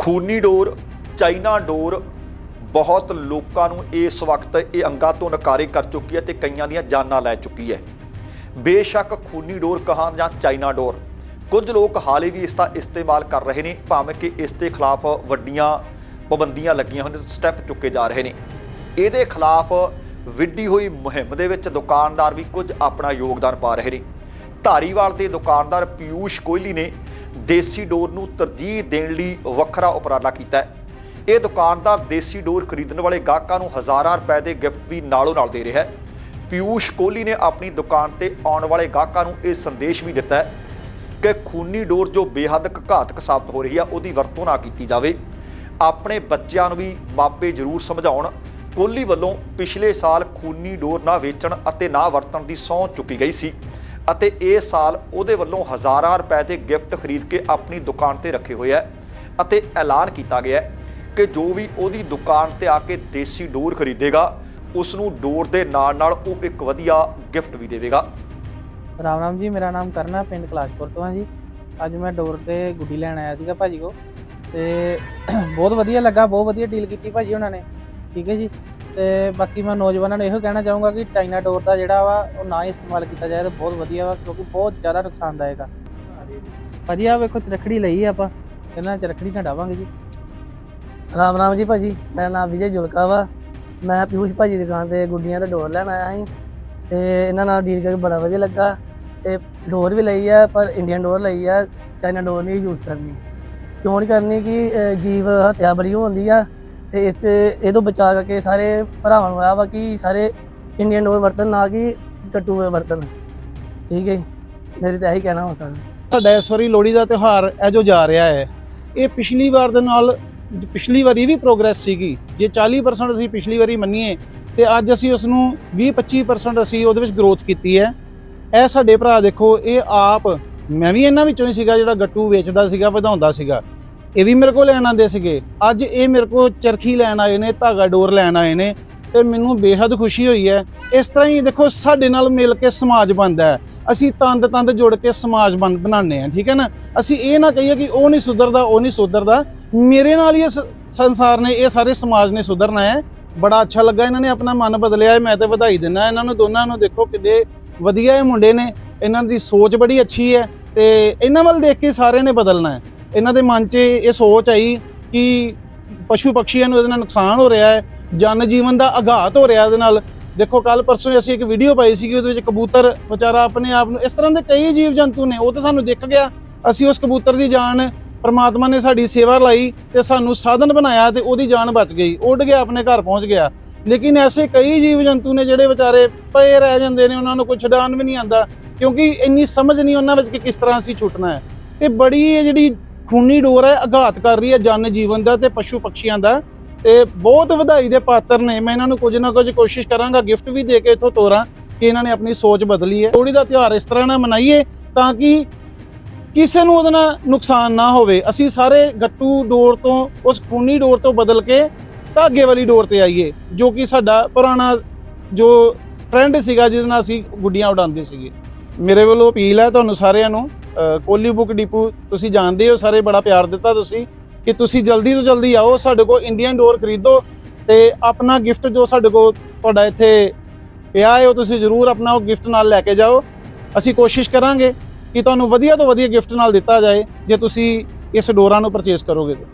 ਖੂਨੀ ਡੋਰ, ਚਾਈਨਾ ਡੋਰ, ਬਹੁਤ ਲੋਕਾਂ ਨੂੰ ਇਸ ਵਕਤ ਇਹ ਅੰਗਾਂ ਤੋਂ ਨਕਾਰੇ ਕਰ ਚੁੱਕੀ ਹੈ ਤੇ ਕਈਆਂ ਦੀਆਂ ਜਾਨਾਂ ਲੈ ਚੁੱਕੀ ਹੈ। ਬੇਸ਼ੱਕ ਖੂਨੀ ਡੋਰ ਕਹਾਂ ਜਾਂ ਚਾਈਨਾ ਡੋਰ, ਕੁਝ ਲੋਕ ਹਾਲੇ ਵੀ ਇਸ ਦਾ ਇਸਤੇਮਾਲ ਕਰ ਰਹੇ ਨੇ, ਭਾਵੇਂ ਕਿ ਇਸ ਦੇ ਖਿਲਾਫ ਵੱਡੀਆਂ ਪਾਬੰਦੀਆਂ ਲੱਗੀਆਂ ਹੋਣ ਸਟੈਪ ਚੁੱਕੇ ਜਾ ਰਹੇ ਨੇ। ਇਹਦੇ ਖਿਲਾਫ ਵਿੱਢੀ ਹੋਈ ਮੁਹਿੰਮ ਦੇ ਵਿੱਚ ਦੁਕਾਨਦਾਰ ਵੀ ਕੁਝ ਆਪਣਾ ਯੋਗਦਾਨ ਪਾ ਰਹੇ ਨੇ। ਧਾਰੀਵਾਲ ਦੇ ਦੁਕਾਨਦਾਰ ਪਿਊਸ਼ ਕੋਹਲੀ ਨੇ ਦੇਸੀ ਡੋਰ ਨੂੰ ਤਰਜੀਹ ਦੇਣ ਲਈ ਵੱਖਰਾ ਉਪਰਾਲਾ ਕੀਤਾ ਹੈ। ਇਹ ਦੁਕਾਨਦਾਰ ਦੇਸੀ ਡੋਰ ਖਰੀਦਣ ਵਾਲੇ ਗਾਹਕਾਂ ਨੂੰ ਹਜ਼ਾਰਾਂ ਰੁਪਏ ਦੇ ਗਿਫਟ ਵੀ ਨਾਲੋਂ ਨਾਲ ਦੇ ਰਿਹਾ ਹੈ। ਪਿਊਸ਼ ਕੋਹਲੀ ਨੇ ਆਪਣੀ ਦੁਕਾਨ ਤੇ ਆਉਣ ਵਾਲੇ ਗਾਹਕਾਂ ਨੂੰ ਇਹ ਸੰਦੇਸ਼ ਵੀ ਦਿੱਤਾ ਹੈ ਕਿ ਖੂਨੀ ਡੋਰ ਜੋ ਬੇਹੱਦ ਘਾਤਕ ਸਾਬਤ ਹੋ ਰਹੀ ਹੈ ਉਹਦੀ ਵਰਤੋਂ ਨਾ ਕੀਤੀ ਜਾਵੇ। ਆਪਣੇ ਬੱਚਿਆਂ ਨੂੰ ਵੀ ਮਾਪੇ ਜ਼ਰੂਰ ਸਮਝਾਉਣ। ਕੋਹਲੀ ਵੱਲੋਂ ਪਿਛਲੇ ਸਾਲ ਖੂਨੀ ਡੋਰ ਨਾ ਵੇਚਣ ਅਤੇ ਨਾ ਵਰਤਣ ਦੀ ਸਹੁੰ ਚੁੱਕੀ ਗਈ ਸੀ। ਅਤੇ ਇਹ ਸਾਲ ਉਹਦੇ ਵੱਲੋਂ ਹਜ਼ਾਰਾਂ ਰੁਪਏ ਦੇ ਗਿਫਟ ਖਰੀਦ ਕੇ ਆਪਣੀ ਦੁਕਾਨ ਤੇ ਰੱਖੇ ਹੋਏ ਹੈ ਅਤੇ ਐਲਾਨ ਕੀਤਾ ਗਿਆ ਹੈ ਕਿ ਜੋ ਵੀ ਉਹਦੀ ਦੁਕਾਨ ਤੇ ਆ ਕੇ ਦੇਸੀ ਡੋਰ ਖਰੀਦੇਗਾ ਉਸ ਨੂੰ ਡੋਰ ਦੇ ਨਾਲ ਨਾਲ ਉਹ ਇੱਕ ਵਧੀਆ ਗਿਫਟ ਵੀ ਦੇਵੇਗਾ। ਰਾਮ ਰਾਮ ਜੀ, ਮੇਰਾ ਨਾਮ ਕਰਨਾ ਪਿੰਡ ਕਲਾਸ਼ਪੁਰ ਤੋਂ ਆ ਜੀ। ਅੱਜ ਮੈਂ ਡੋਰ ਤੇ ਗੁੱਡੀ ਲੈਣ ਆਇਆ ਸੀਗਾ ਭਾਜੀ ਕੋ ਤੇ ਬਹੁਤ ਵਧੀਆ ਲੱਗਾ, ਬਹੁਤ ਵਧੀਆ ਡੀਲ ਕੀਤੀ ਭਾਜੀ ਉਹਨਾਂ ਨੇ। ਠੀਕ ਹੈ ਜੀ। ਤੇ ਬਾਕੀ ਮੈਂ ਨੌਜਵਾਨਾਂ ਨੂੰ ਇਹੋ ਕਹਿਣਾ ਚਾਹੂੰਗਾ ਕਿ ਚਾਈਨਾ ਡੋਰ ਦਾ ਜਿਹੜਾ ਵਾ, ਉਹ ਨਾ ਹੀ ਇਸਤੇਮਾਲ ਕੀਤਾ ਜਾਏ ਤਾਂ ਬਹੁਤ ਵਧੀਆ ਵਾ, ਕਿਉਂਕਿ ਬਹੁਤ ਜ਼ਿਆਦਾ ਨੁਕਸਾਨਦਾਇਕ ਆ। ਭਾਜੀ ਆ ਵੇਖੋ ਚਰਖੜੀ ਲਈ ਆਪਾਂ। ਇਹਨਾਂ ਚਰਖੜੀ ਢਾਵਾਂਗੇ ਜੀ। ਰਾਮ ਰਾਮ ਜੀ ਭਾਜੀ, ਮੇਰਾ ਨਾਮ ਵਿਜੇ ਜੁਲਕਾ ਵਾ। ਮੈਂ ਪਿਊਸ਼ ਭਾਜੀ ਦੀ ਦੁਕਾਨ ਤੇ ਗੁੱਡੀਆਂ ਤੇ ਡੋਰ ਲੈਣ ਆਇਆ ਸੀ ਤੇ ਇਹਨਾਂ ਨਾਲ ਡੀਲ ਕਰਕੇ ਬੜਾ ਵਧੀਆ ਲੱਗਾ। ਤੇ ਡੋਰ ਵੀ ਲਈ ਆ, ਪਰ ਇੰਡੀਅਨ ਡੋਰ ਲਈ ਆ ਚਾਈਨਾ ਡੋਰ ਨਹੀਂ ਯੂਜ਼ ਕਰਨੀ। ਕਿਉਂ ਨਹੀਂ ਕਰਨੀ ਕਿ ਜੀਵ ਹੱਤਿਆ ਬੜੀ ਹੁੰਦੀ ਆ ਤੇ ਇਸ ਇਹ ਤੋਂ ਬਚਾ ਕਰਕੇ ਸਾਰੇ ਭਰਾਵਾਂ ਨੂੰ ਆ ਵਾ ਕਿ ਸਾਰੇ ਇੰਡੀਅਨ ਡੋਰ ਵਰਤਨ ਨਾ ਕਿ ਟੱਟੂ ਵਰਤਨ ਠੀਕ ਹੈ ਜੀ। ਮੇਰੇ ਤਾਂ ਇਹੀ ਕਹਿਣਾ ਹੋ ਸਕਦਾ ਸਾਡਾ ਇਸ ਵਾਰੀ ਲੋਹੜੀ ਦਾ ਤਿਉਹਾਰ ਇਹ ਜੋ ਜਾ ਰਿਹਾ ਹੈ, ਇਹ ਪਿਛਲੀ ਵਾਰ ਦੇ ਨਾਲ ਪਿਛਲੀ ਵਾਰੀ ਵੀ ਪ੍ਰੋਗਰੈਸ ਸੀਗੀ। ਜੇ 40% ਅਸੀਂ ਪਿਛਲੀ ਵਾਰੀ ਮੰਨੀਏ, ਤੇ ਅੱਜ ਅਸੀਂ ਉਸ ਨੂੰ 20-25% ਅਸੀਂ ਉਹਦੇ ਵਿੱਚ ਗਰੋਥ ਕੀਤੀ ਹੈ। ਇਹ ਸਾਡੇ ਭਰਾ ਦੇਖੋ, ਇਹ ਆਪ, ਮੈਂ ਵੀ ਇਹਨਾਂ ਵਿੱਚੋਂ ਹੀ ਸੀਗਾ ਜਿਹੜਾ ਗੱਟੂ ਵੇਚਦਾ ਸੀਗਾ, ਵਧਾਉਂਦਾ ਸੀਗਾ। ਇਹ ਵੀ ਮੇਰੇ ਕੋਲ ਲੈਣ ਆਉਂਦੇ ਸੀਗੇ। ਅੱਜ ਇਹ ਮੇਰੇ ਕੋਲ ਚਰਖੀ ਲੈਣ ਆਏ ਨੇ, ਧਾਗਾ ਡੋਰ ਲੈਣ ਆਏ ਨੇ ਤੇ ਮੈਨੂੰ ਬੇਹੱਦ ਖੁਸ਼ੀ ਹੋਈ ਹੈ। ਇਸ ਤਰ੍ਹਾਂ ਹੀ ਦੇਖੋ, ਸਾਡੇ ਨਾਲ ਮਿਲ ਕੇ ਸਮਾਜ ਬਣਦਾ ਹੈ। ਅਸੀਂ ਤੰਦ ਤੰਦ ਜੁੜ ਕੇ ਸਮਾਜ ਬਣ ਬਣਾਉਂਦੇ ਆ ਠੀਕ ਹੈ ਨਾ? ਅਸੀਂ ਇਹ ਨਾ ਕਹੀਏ ਕਿ ਉਹ ਨਹੀਂ ਸੁਧਰਦਾ, ਉਹ ਨਹੀਂ ਸੁਧਰਦਾ। ਮੇਰੇ ਨਾਲ ਹੀ ਇਸ ਸੰਸਾਰ ਨੇ, ਇਹ ਸਾਰੇ ਸਮਾਜ ਨੇ ਸੁਧਰਨਾ ਹੈ। ਬੜਾ ਅੱਛਾ ਲੱਗਾ ਇਹਨਾਂ ਨੇ ਆਪਣਾ ਮਨ ਬਦਲਿਆ ਹੈ, ਮੈਂ ਤੇ ਵਧਾਈ ਦਿੰਦਾ ਇਹਨਾਂ ਨੂੰ, ਦੋਨਾਂ ਨੂੰ ਦੇਖੋ ਕਿੰਨੇ ਵਧੀਆ ਇਹ ਮੁੰਡੇ ਨੇ। ਇਹਨਾਂ ਦੀ ਸੋਚ ਬੜੀ ਅੱਛੀ ਹੈ ਤੇ ਇਹਨਾਂ ਵੱਲ ਦੇਖ ਕੇ ਸਾਰਿਆਂ ਨੇ ਬਦਲਣਾ ਹੈ। ਇਹਨਾਂ ਦੇ ਮਨ 'ਚ ਇਹ ਸੋਚ ਆਈ ਕਿ ਪਸ਼ੂ ਪਕਸ਼ੀਆਂ ਨੂੰ ਇਹਦੇ ਨਾਲ ਨੁਕਸਾਨ ਹੋ ਰਿਹਾ ਹੈ, ਜਨ ਜੀਵਨ ਦਾ ਆਘਾਤ ਹੋ ਰਿਹਾ ਇਹਦੇ ਨਾਲ। ਦੇਖੋ ਕੱਲ ਪਰਸੋਂ ਅਸੀਂ ਇੱਕ ਵੀਡੀਓ ਪਾਈ ਸੀਗੀ, ਉਹਦੇ ਵਿੱਚ ਕਬੂਤਰ ਵਿਚਾਰਾ ਆਪਣੇ ਆਪ ਨੂੰ, ਇਸ ਤਰ੍ਹਾਂ ਦੇ ਕਈ ਜੀਵ ਜੰਤੂ ਨੇ, ਉਹ ਤਾਂ ਸਾਨੂੰ ਦਿਖ ਗਿਆ। ਅਸੀਂ ਉਸ ਕਬੂਤਰ ਦੀ ਜਾਨ, ਪਰਮਾਤਮਾ ਨੇ ਸਾਡੀ ਸੇਵਾ ਲਈ ਤੇ ਸਾਨੂੰ ਸਾਧਨ ਬਣਾਇਆ ਤੇ ਉਹਦੀ ਜਾਨ ਬਚ ਗਈ। ਉੱਡ ਗਿਆ, ਆਪਣੇ ਘਰ ਪਹੁੰਚ ਗਿਆ। ਲੇਕਿਨ ਐਸੇ ਕਈ ਜੀਵ ਜੰਤੂ ਨੇ ਜਿਹੜੇ ਵਿਚਾਰੇ ਪਏ ਰਹਿ ਜਾਂਦੇ ਨੇ, ਉਹਨਾਂ ਨੂੰ ਕੋਈ ਛਡਾਣ ਵੀ ਨਹੀਂ ਆਂਦਾ ਕਿਉਂਕਿ ਇੰਨੀ ਸਮਝ ਨਹੀਂ ਉਹਨਾਂ ਵਿੱਚ ਕਿ ਕਿਸ ਤਰ੍ਹਾਂ ਅਸੀਂ ਛੁੱਟਣਾ ਹੈ। ਤੇ ਬੜੀ ਇਹ ਜਿਹੜੀ ਖੂਨੀ ਡੋਰ ਹੈ ਆਘਾਤ ਕਰ ਰਹੀ ਹੈ ਜਨ ਜੀਵਨ ਦਾ ਤੇ ਪਸ਼ੂ ਪਕਸ਼ੀਆਂ ਦਾ। ਤੇ ਬਹੁਤ ਵਧਾਈ ਦੇ ਪਾਤਰ ਨੇ, ਮੈਂ ਇਹਨਾਂ ਨੂੰ ਕੁਝ ਨਾ ਕੁਝ ਕੋਸ਼ਿਸ਼ ਕਰਾਂਗਾ, ਗਿਫਟ ਵੀ ਦੇ ਕੇ ਇੱਥੋਂ ਤੋਰਾਂ ਕਿ ਇਹਨਾਂ ਨੇ ਆਪਣੀ ਸੋਚ ਬਦਲੀ ਹੈ। ਲੋਹੜੀ ਦਾ ਤਿਉਹਾਰ ਇਸ ਤਰ੍ਹਾਂ ਨਾਲ ਮਨਾਈਏ ਤਾਂ ਕਿ ਕਿਸੇ ਨੂੰ ਉਹਦੇ ਨਾਲ ਨੁਕਸਾਨ ਨਾ ਹੋਵੇ। ਅਸੀਂ ਸਾਰੇ ਗੱਟੂ ਡੋਰ ਤੋਂ, ਉਸ ਖੂਨੀ ਡੋਰ ਤੋਂ ਬਦਲ ਕੇ ਧਾਗੇ ਵਾਲੀ ਡੋਰ ਤੇ ਆਈਏ, ਜੋ ਕਿ ਸਾਡਾ ਪੁਰਾਣਾ ਜੋ ਟ੍ਰੈਂਡ ਸੀਗਾ ਜਿਹਦੇ ਨਾਲ ਅਸੀਂ ਗੁੱਡੀਆਂ ਉਡਾਉਂਦੇ ਸੀਗੇ। ਮੇਰੇ ਵੱਲੋਂ ਅਪੀਲ ਹੈ ਤੁਹਾਨੂੰ ਸਾਰਿਆਂ ਨੂੰ ਕੋਲੀ ਬੁੱਕ ਡਿਪੂ, ਤੁਸੀਂ ਜਾਣਦੇ ਹੋ, ਸਾਰੇ ਬੜਾ ਪਿਆਰ ਦਿੱਤਾ ਤੁਸੀਂ ਕਿ ਤੁਸੀਂ ਜਲਦੀ ਤੋਂ ਜਲਦੀ ਆਓ, ਸਾਡੇ ਕੋਲ ਇੰਡੀਅਨ ਡੋਰ ਖਰੀਦੋ ਤੇ ਆਪਣਾ ਗਿਫਟ ਜੋ ਸਾਡੇ ਕੋਲ ਤੁਹਾਡਾ ਇੱਥੇ ਪਿਆ ਹੈ, ਉਹ ਤੁਸੀਂ ਜ਼ਰੂਰ ਆਪਣਾ ਉਹ ਗਿਫਟ ਨਾਲ ਲੈ ਕੇ ਜਾਓ। ਅਸੀਂ ਕੋਸ਼ਿਸ਼ ਕਰਾਂਗੇ ਕਿ ਤੁਹਾਨੂੰ ਵਧੀਆ ਤੋਂ ਵਧੀਆ ਗਿਫਟ ਨਾਲ ਦਿੱਤਾ ਜਾਏ, ਜੇ ਤੁਸੀਂ ਇਸ ਡੋਰਾਂ ਨੂੰ ਪਰਚੇਸ ਕਰੋਗੇ।